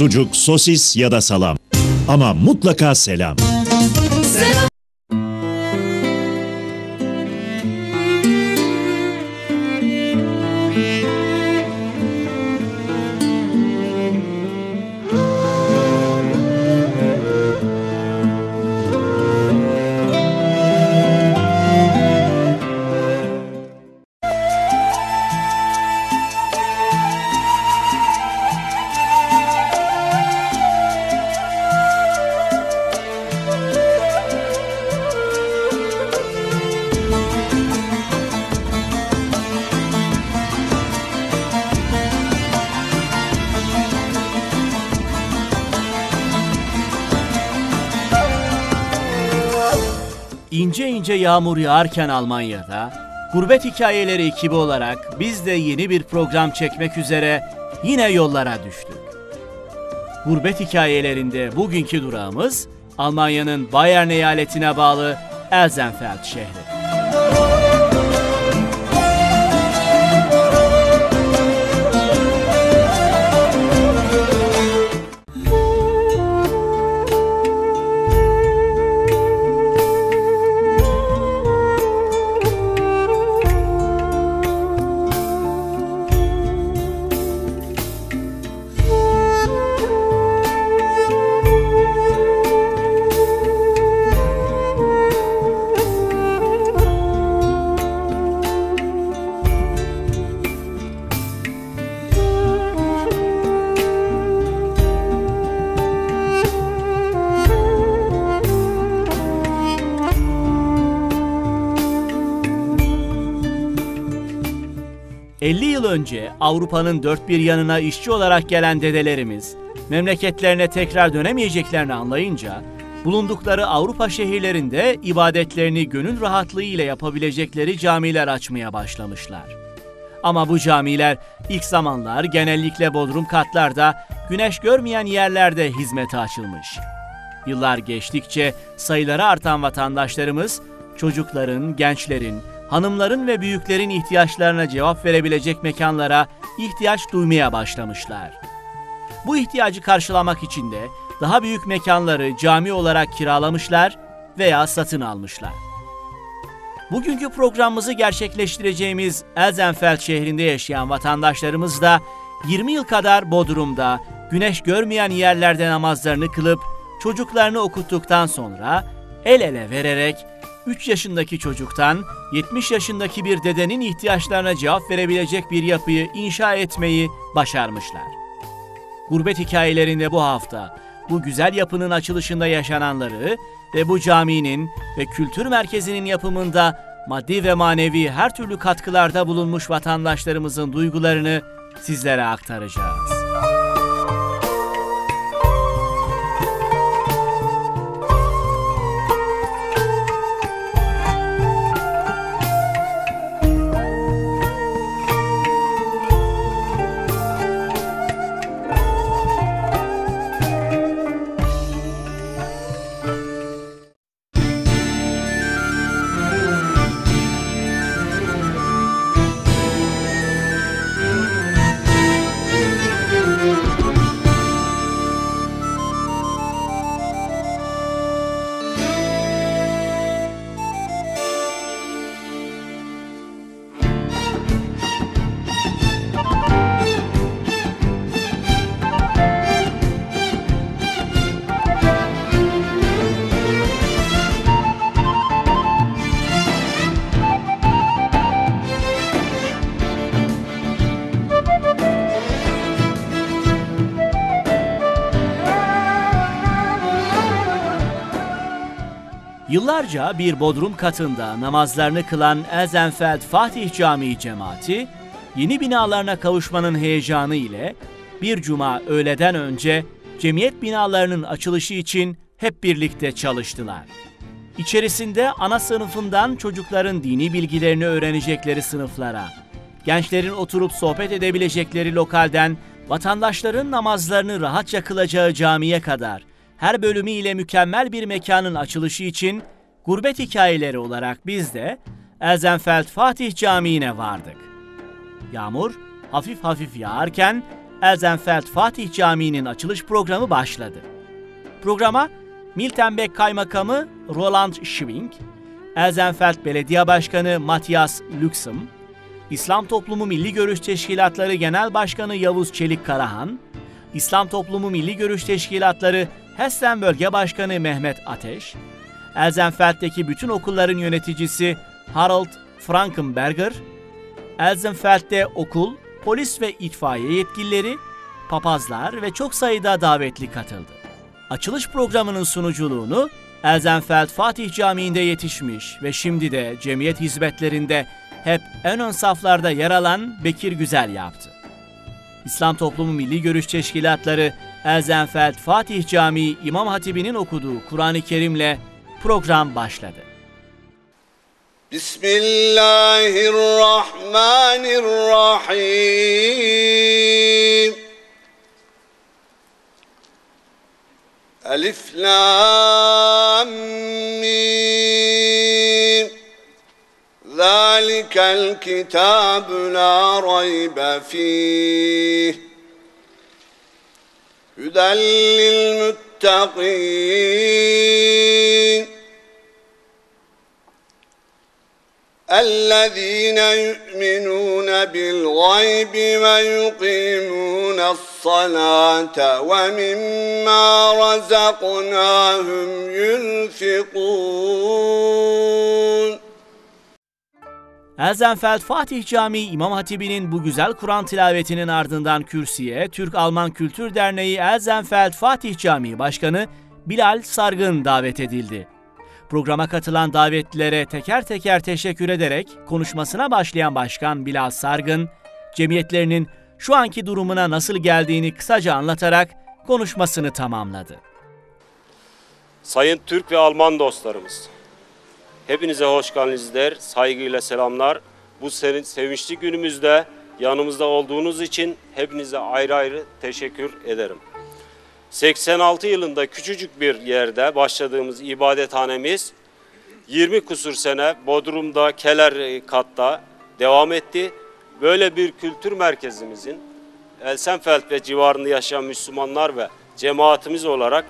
sucuk, sosis ya da salam. Ama mutlaka selam. İnce ince yağmur yağarken Almanya'da, Gurbet Hikayeleri ekibi olarak biz de yeni bir program çekmek üzere yine yollara düştük. Gurbet Hikayelerinde bugünkü durağımız Almanya'nın Bayern eyaletine bağlı Elsenfeld şehri. ...50 yıl önce Avrupa'nın dört bir yanına işçi olarak gelen dedelerimiz... ...memleketlerine tekrar dönemeyeceklerini anlayınca... ...bulundukları Avrupa şehirlerinde ibadetlerini gönül rahatlığı ile yapabilecekleri camiler açmaya başlamışlar. Ama bu camiler ilk zamanlar genellikle bodrum katlarda, güneş görmeyen yerlerde hizmete açılmış. Yıllar geçtikçe sayıları artan vatandaşlarımız çocukların, gençlerin, hanımların ve büyüklerin ihtiyaçlarına cevap verebilecek mekanlara ihtiyaç duymaya başlamışlar. Bu ihtiyacı karşılamak için de daha büyük mekanları cami olarak kiralamışlar veya satın almışlar. Bugünkü programımızı gerçekleştireceğimiz Elsenfeld şehrinde yaşayan vatandaşlarımız da 20 yıl kadar Bodrum'da güneş görmeyen yerlerde namazlarını kılıp çocuklarını okuttuktan sonra el ele vererek 3 yaşındaki çocuktan 70 yaşındaki bir dedenin ihtiyaçlarına cevap verebilecek bir yapıyı inşa etmeyi başarmışlar. Gurbet hikayelerinde bu hafta bu güzel yapının açılışında yaşananları ve bu caminin ve kültür merkezinin yapımında maddi ve manevi her türlü katkılarda bulunmuş vatandaşlarımızın duygularını sizlere aktaracağız. Yıllarca bir bodrum katında namazlarını kılan Elsenfeld Fatih Camii cemaati, yeni binalarına kavuşmanın heyecanı ile bir cuma öğleden önce cemiyet binalarının açılışı için hep birlikte çalıştılar. İçerisinde ana sınıfından çocukların dini bilgilerini öğrenecekleri sınıflara, gençlerin oturup sohbet edebilecekleri lokalden vatandaşların namazlarını rahatça kılacağı camiye kadar her bölümüyle mükemmel bir mekanın açılışı için gurbet hikayeleri olarak biz de Elsenfeld Fatih Camii'ne vardık. Yağmur hafif hafif yağarken Elzenfeld Fatih Camii'nin açılış programı başladı. Programa Miltenberg Kaymakamı Roland Schwing, Elzenfeld Belediye Başkanı Matthias Lüksüm, İslam Toplumu Milli Görüş Teşkilatları Genel Başkanı Yavuz Çelik Karahan, İslam Toplumu Milli Görüş Teşkilatları Hessen Bölge Başkanı Mehmet Ateş, Elzenfeld'deki bütün okulların yöneticisi Harald Frankenberger, Elzenfeld'de okul, polis ve itfaiye yetkilileri, papazlar ve çok sayıda davetli katıldı. Açılış programının sunuculuğunu Elzenfeld Fatih Camii'nde yetişmiş ve şimdi de cemiyet hizmetlerinde hep en ön saflarda yer alan Bekir Güzel yaptı. İslam Toplumu Milli Görüş Teşkilatları Elzenfeld Fatih Camii İmam Hatibi'nin okuduğu Kur'an-ı Kerim'le program başladı. Bismillahirrahmanirrahim. Elif lam mim. Zalikel kitabu la raybe fih. هدى للمتقين. الذين يؤمنون بالغيب ويقيمون الصلاة ومما رزقناهم ينفقون. Elzenfeld Fatih Camii İmam Hatibi'nin bu güzel Kur'an tilavetinin ardından kürsüye Türk-Alman Kültür Derneği Elzenfeld Fatih Camii Başkanı Bilal Sargın davet edildi. Programa katılan davetlilere teker teker teşekkür ederek konuşmasına başlayan Başkan Bilal Sargın, cemiyetlerinin şu anki durumuna nasıl geldiğini kısaca anlatarak konuşmasını tamamladı. Sayın Türk ve Alman dostlarımız, hepinize hoş geldinizler, saygıyla selamlar. Bu sevinçli günümüzde yanımızda olduğunuz için hepinize ayrı ayrı teşekkür ederim. 86 yılında küçücük bir yerde başladığımız ibadethanemiz 20 kusur sene Bodrum'da, Keller katta devam etti. Böyle bir kültür merkezimizin Elsenfeld ve civarında yaşayan Müslümanlar ve cemaatimiz olarak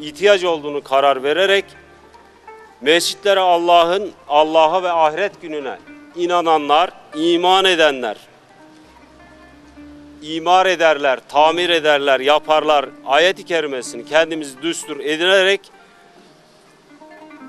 ihtiyaç olduğunu karar vererek mescitlere Allah'ın Allah'a ve ahiret gününe inananlar, iman edenler imar ederler, tamir ederler, yaparlar. Ayet-i kerimesini kendimiz düstur edinerek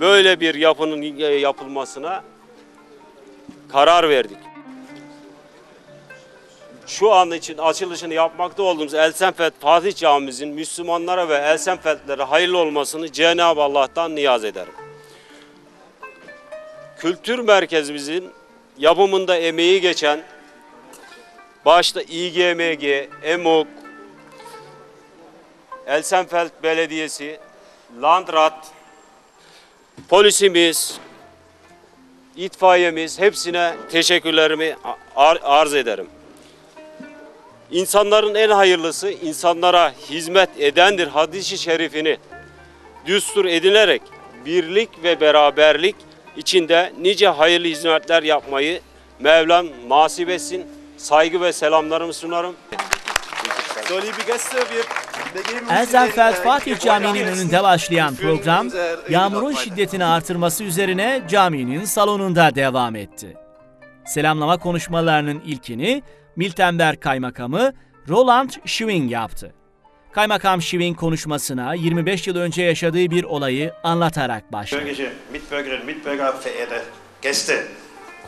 böyle bir yapının yapılmasına karar verdik. Şu an için açılışını yapmakta olduğumuz Elsenfeld Fatih Camimizin Müslümanlara ve Elsenfeldlere hayırlı olmasını Cenab-ı Allah'tan niyaz ederim. Kültür merkezimizin yapımında emeği geçen Başta İGMG, EMOK, Elsenfeld Belediyesi, Landrat, polisimiz, itfaiyemiz hepsine teşekkürlerimi ar arz ederim. İnsanların en hayırlısı insanlara hizmet edendir hadisi şerifini düstur edilerek birlik ve beraberlik içinde nice hayırlı hizmetler yapmayı Mevlam nasip etsin saygı ve selamlarımı sunarım. Elzenfeld Fatih Camii'nin önünde başlayan program, yağmurun şiddetini artırması üzerine caminin salonunda devam etti. Selamlama konuşmalarının ilkini Miltenberg Kaymakamı Roland Schwing yaptı. Kaymakam Schwing konuşmasına 25 yıl önce yaşadığı bir olayı anlatarak başladı.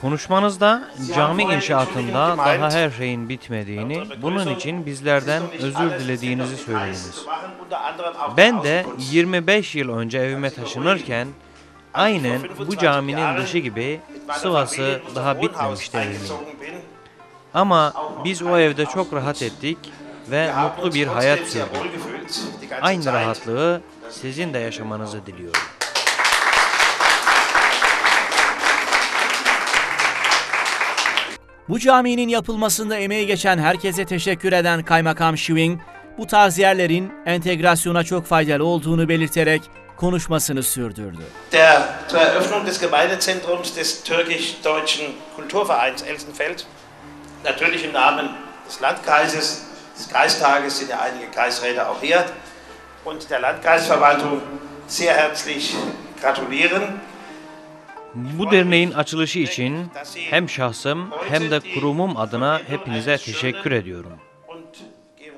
Konuşmanızda cami inşaatında daha her şeyin bitmediğini, bunun için bizlerden özür dilediğinizi söylediniz. Ben de 25 yıl önce evime taşınırken aynen bu caminin dışı gibi sıvası daha bitmemişti evimin. Ama biz o evde çok rahat ettik ve mutlu bir hayat sürdük. Aynı rahatlığı sizin de yaşamanızı diliyorum. Bu caminin yapılmasında emeği geçen herkese teşekkür eden Kaymakam Schwing, bu tarz yerlerin entegrasyona çok faydalı olduğunu belirterek konuşmasını sürdürdü. Der, zur Eröffnung des Gemeindezentrums des türkisch-deutschen Kulturvereins Elsenfeld, natürlich im Namen des Landkreises des Kreistages sind ja einige Kreisräte auch hier und der Landkreisverwaltung sehr herzlich gratulieren. Bu derneğin açılışı için hem şahsım hem de kurumum adına hepinize teşekkür ediyorum.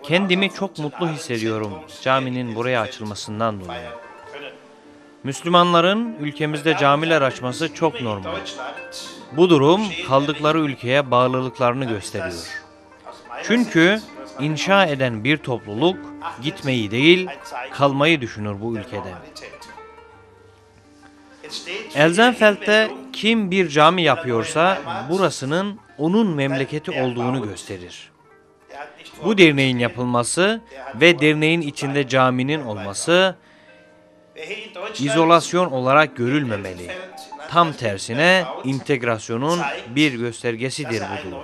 Kendimi çok mutlu hissediyorum caminin buraya açılmasından dolayı. Müslümanların ülkemizde camiler açması çok normal. Bu durum kaldıkları ülkeye bağlılıklarını gösteriyor. Çünkü inşa eden bir topluluk gitmeyi değil, kalmayı düşünür bu ülkede. Elzenfeld'de kim bir cami yapıyorsa burasının onun memleketi olduğunu gösterir. Bu derneğin yapılması ve derneğin içinde caminin olması izolasyon olarak görülmemeli. Tam tersine integrasyonun bir göstergesidir bu durum.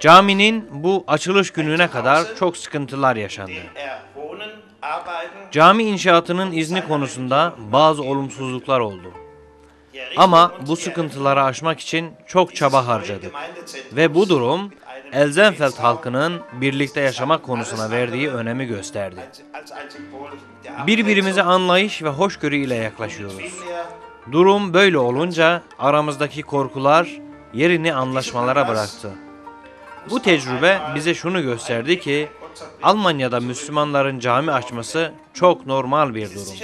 Caminin bu açılış gününe kadar çok sıkıntılar yaşandı. Cami inşaatının izni konusunda bazı olumsuzluklar oldu. Ama bu sıkıntıları aşmak için çok çaba harcadık. Ve bu durum Elzenfeld halkının birlikte yaşamak konusuna verdiği önemi gösterdi. Birbirimize anlayış ve hoşgörü ile yaklaşıyoruz. Durum böyle olunca aramızdaki korkular yerini anlaşmalara bıraktı. Bu tecrübe bize şunu gösterdi ki Almanya'da Müslümanların cami açması çok normal bir durum.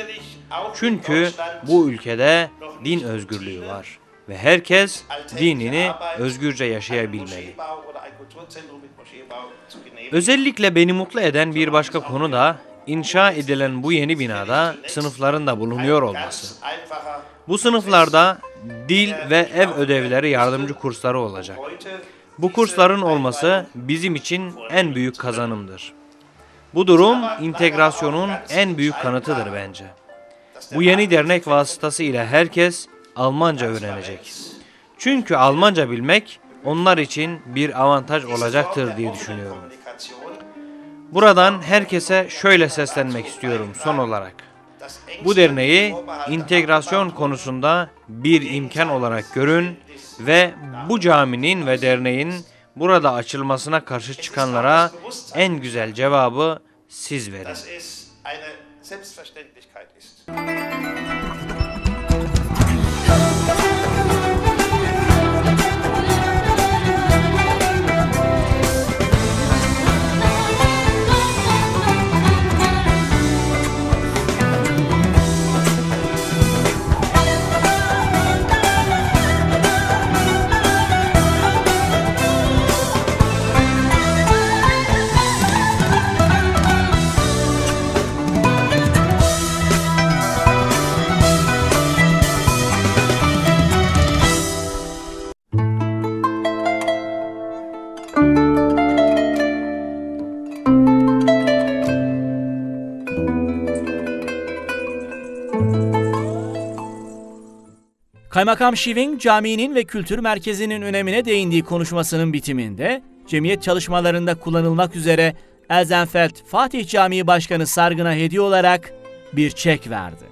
Çünkü bu ülkede din özgürlüğü var ve herkes dinini özgürce yaşayabilmeli. Özellikle beni mutlu eden bir başka konu da inşa edilen bu yeni binada sınıfların da bulunuyor olması. Bu sınıflarda dil ve ev ödevleri yardımcı kursları olacak. Bu kursların olması bizim için en büyük kazanımdır. Bu durum integrasyonun en büyük kanıtıdır bence. Bu yeni dernek vasıtasıyla herkes Almanca öğrenecek. Çünkü Almanca bilmek onlar için bir avantaj olacaktır diye düşünüyorum. Buradan herkese şöyle seslenmek istiyorum son olarak. Bu derneği integrasyon konusunda bir imkan olarak görün ve bu caminin ve derneğin burada açılmasına karşı çıkanlara en güzel cevabı siz verin. Kaymakam Şiving caminin ve kültür merkezinin önemine değindiği konuşmasının bitiminde cemiyet çalışmalarında kullanılmak üzere Elzenfeld Fatih Camii Başkanı Sargın'a hediye olarak bir çek verdi.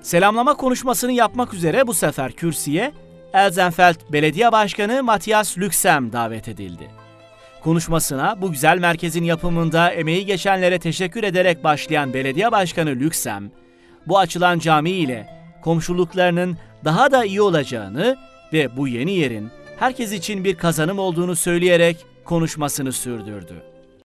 Selamlama konuşmasını yapmak üzere bu sefer kürsüye Elzenfeld Belediye Başkanı Matthias Lüksem davet edildi. Konuşmasına bu güzel merkezin yapımında emeği geçenlere teşekkür ederek başlayan Belediye Başkanı Lüksem, bu açılan cami ile komşuluklarının daha da iyi olacağını ve bu yeni yerin herkes için bir kazanım olduğunu söyleyerek konuşmasını sürdürdü.